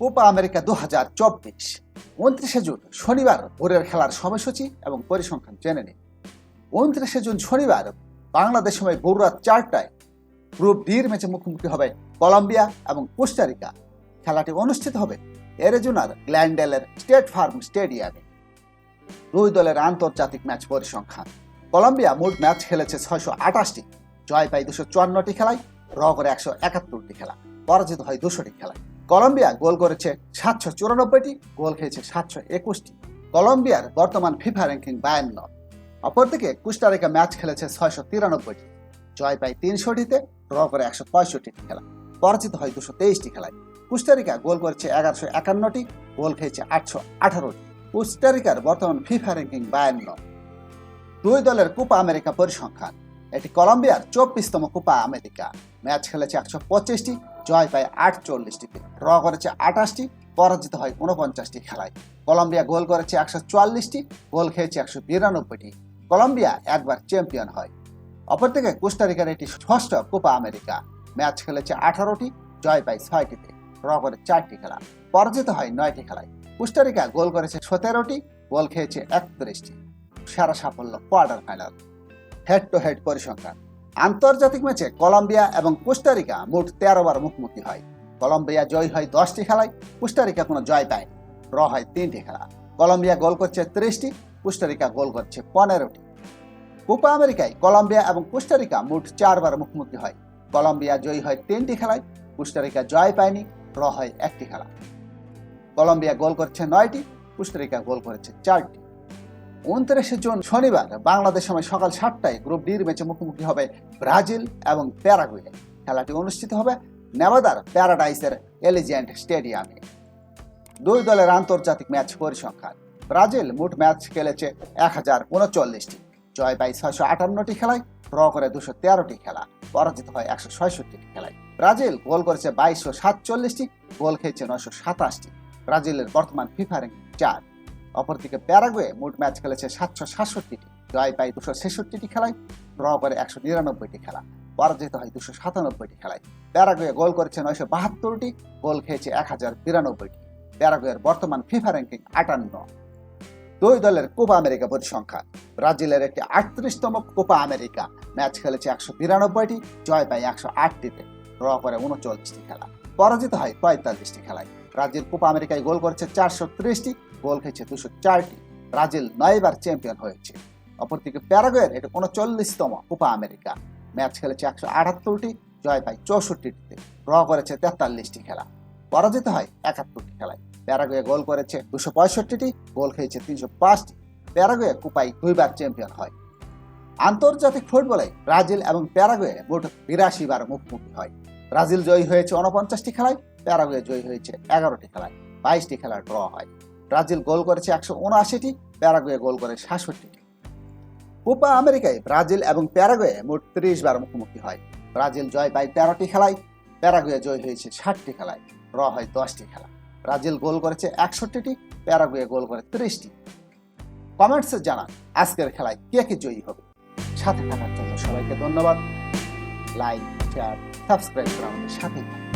Copa America দু হাজার চব্বিশ। উনত্রিশে জুন শনিবার ভোরের খেলার সময়সূচি এবং পরিসংখ্যান জেনে নিন। উনত্রিশে জুন শনিবার বাংলাদেশ সময় ভোর চারটায় গ্রুপ ডির ম্যাচে মুখোমুখি হবে কলম্বিয়া এবং কোস্টারিকা খেলাটি অনুষ্ঠিত হবে এরেজোনার গ্ল্যান্ডেলের স্টেট ফার্ম স্টেডিয়ামে। দুই দলের আন্তর্জাতিক ম্যাচ পরিসংখ্যান। কলম্বিয়া মোট ম্যাচ খেলেছে ছয়শো আঠাশটি। জয় পায় দুশো চুয়ান্নটি খেলায় ড্র করে একশো একাত্তরটি খেলা। পরাজিত হয় দুশোটি খেলায়। কলম্বিয়া গোল করেছে সাতশো চুরানব্বইটি, গোল খেয়েছে সাতশো একুশটি। কলম্বিয়ার বর্তমান ফিফা র্যাঙ্কিং বায়ান্ন অপরদিকে কুস্টারিকা ম্যাচ খেলেছে ছয়শো তিরানব্বইটি। জয় পায় তিনশোটিতে, ড্র করে একশো পঁয়ষট্টিটি খেলা। পরাজিত হয় দুশো তেইশটি খেলায়। কুস্টারিকা গোল করেছে এগারোশো একান্নটি, গোল খেয়েছে আটশো আঠারোটি। কুস্টারিকার বর্তমান ফিফা র্যাঙ্কিং বায়ান্ন দুই দলের কোপা আমেরিকা পরিসংখ্যান। এটি কলম্বিয়ার চব্বিশতম কোপা আমেরিকা। ম্যাচ খেলেছে একশো পঁচিশটি জয় পায় আটচল্লিশটিতে ড্র করেছে আঠাশটি পরাজিত হয় উনপঞ্চাশটি খেলায়। কলম্বিয়া গোল করেছে একশো চুয়াল্লিশটি, গোল খেয়েছে একশো বিরানব্বইটি। কলম্বিয়া একবার চ্যাম্পিয়ন হয়। অপরদিকে কোস্টারিকার এটি ষষ্ঠ কোপা আমেরিকা। ম্যাচ খেলেছে আঠারোটি জয় পায় ছয়টিতে, ড্র করে চারটি খেলা। পরাজিত হয় নয়টি খেলায়। কোস্টারিকা গোল করেছে সতেরোটি, গোল খেয়েছে একত্রিশটি। সেরা সাফল্য quarter final. Head to head পরিসংখ্যান। আন্তর্জাতিক ম্যাচে কলম্বিয়া এবং কোস্টারিকা মোট তেরো বার মুখোমুখি হয়। কলম্বিয়া জয় হয় দশটি খেলায়, কোস্টারিকা কোনো জয় পায় ড্র হয় তিনটি খেলা। কলম্বিয়া গোল করছে ত্রিশটি, কোস্টারিকা গোল করছে পনেরোটি। কোপা আমেরিকায় কলম্বিয়া এবং কোস্টারিকা মোট চারবার মুখোমুখি হয়। কলম্বিয়া জয়ী হয় তিনটি খেলায়, কোস্টারিকা জয় পায়নি, ড্র হয় একটি খেলা। কলম্বিয়া গোল করছে নয়টি, কোস্টারিকা গোল করেছে চারটি। উনত্রিশে জুন শনিবার বাংলাদেশ সময় সকাল সাতটায় গ্রুপ ডির ম্যাচে মুখোমুখি হবে ব্রাজিল এবং প্যারাগুয়ে। খেলাটি অনুষ্ঠিত হবে নেভাদার প্যারাডাইসের এলিজেন্ট স্টেডিয়ামে। দুই দলের আন্তর্জাতিক ম্যাচ পরিসংখ্যান। ব্রাজিল মোট ম্যাচ খেলেছে এক হাজার উনচল্লিশটি। জয় পায় ছয়শো আটান্নটি খেলায়, ড্র করে দুশো তেরোটি খেলা, পরাজিত হয় একশো ছয়ষট্টিটি খেলায়। ব্রাজিল গোল করেছে বাইশশো সাতচল্লিশটি, গোল খেয়েছে নয়শো সাতাশটি। ব্রাজিলের বর্তমান ফিফা র্যাঙ্কিং চার। অপরদিকে প্যারাগুয়ে মোট ম্যাচ খেলেছে সাতশো সাতষট্টিটি। জয় পায় দুশো ছেষট্টিটি খেলায়, ড্র করে একশো নিরানব্বইটি খেলা। পরাজিত হয় দুশো সাতানব্বইটি খেলায়। প্যারাগুয়ে গোল করেছে নয়শো বাহাত্তরটি, গোল খেয়েছে এক হাজার বিরানব্বইটি। প্যারাগুয়ের বর্তমান ফিফা র্যাঙ্কিং আটান্ন। দুই দলের কোপা আমেরিকা পরিসংখ্যান। ব্রাজিলের একটি আটত্রিশতম কোপা আমেরিকা। ম্যাচ খেলেছে একশো বিরানব্বইটি, জয় পায় একশো আটটিতে। ড্র করে উনচল্লিশটি খেলা। পরাজিত হয় পঁয়তাল্লিশটি খেলায়। ব্রাজিল কোপা আমেরিকায় গোল করেছে চারশো ত্রিশটি গোল খেয়েছে দুশো চারটি। ব্রাজিল নয়বার চ্যাম্পিয়ন হয়েছে। অপরদিকে প্যারাগুয়ের, এটি উনচল্লিশতম কোপা আমেরিকা। ম্যাচ খেলেছে একশো আটাত্তরটি, জয় পায় চৌষট্টিটিতে। ড্র করেছে তেতাল্লিশটি খেলা। পরাজিত হয় একাত্তরটি খেলায়। প্যারাগুয়ে গোল করেছে দুশো পঁয়ষট্টিটি, গোল খেয়েছে তিনশো পাঁচটি। প্যারাগুয়ে কুপাই দুইবার চ্যাম্পিয়ন হয়। আন্তর্জাতিক ফুটবলে ব্রাজিল এবং প্যারাগুয়ে মোট বিরাশি বার মুখোমুখি হয়। ব্রাজিল জয়ী হয়েছে উনপঞ্চাশটি খেলায়, প্যারাগুয়ে জয়ী হয়েছে এগারোটি খেলায়। বাইশটি খেলা ড্র হয়। ব্রাজিল গোল করেছে একশো উনআশিটি, প্যারাগুয়ে গোল করে সাতষট্টিটি। কোপা আমেরিকায় ব্রাজিল এবং প্যারাগুয়ে মোট ত্রিশ বার মুখোমুখি হয়। ব্রাজিল জয় পায় তেরোটি খেলায়, প্যারাগুয়ে জয় হয়েছে ষাটটি খেলায়, র হয় দশটি খেলা ব্রাজিল গোল করেছে একষট্টিটি, প্যারাগুয়ে গোল করে ত্রিশটি। কমেন্টসে জানান, আজকের খেলায় কে কে জয়ী হবে? সাথে থাকার জন্য সবাইকে ধন্যবাদ। লাইক, শেয়ার, সাবস্ক্রাইব করে আমাদের সাথে থাকুন।